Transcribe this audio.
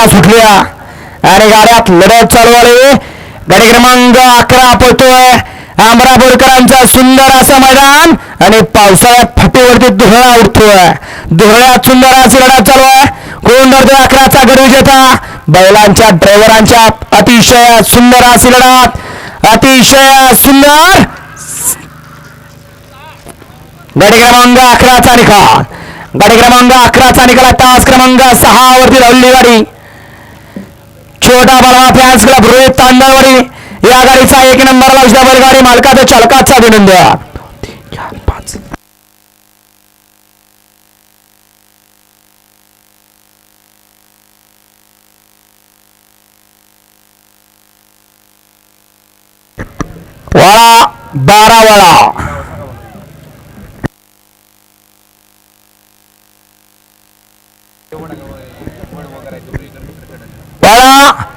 गाड्या सुटल्या आणि गाड्यात लढत चालू आहे गाडी क्रमांक अकरा पळतोय आंबरापूरकरांचा सुंदर असं मैदान आणि पावसाळ्यात फाटीवरती दुहळा उठतोय दुहळ्यात सुंदर अशी लढत चालू आहे. कोण धरतोय अकराचा गड विजेता. बैलांच्या ड्रायव्हरांच्या अतिशय सुंदर अशी लढत. अतिशय सुंदर गाडी क्रमांक अकराचा निकाल. गाडी क्रमांक अकराचा निकाल. तास क्रमांक सहा वरती धावली गाडी. छोटा बलवा फॅन्स क्लब रोहित तांदळवाडी या गाडीचा एक नंबरला उजव्या बैलगाडी मालकाचा चालकाचा अभिनंदन. वाळा बारा वाळा. वाळा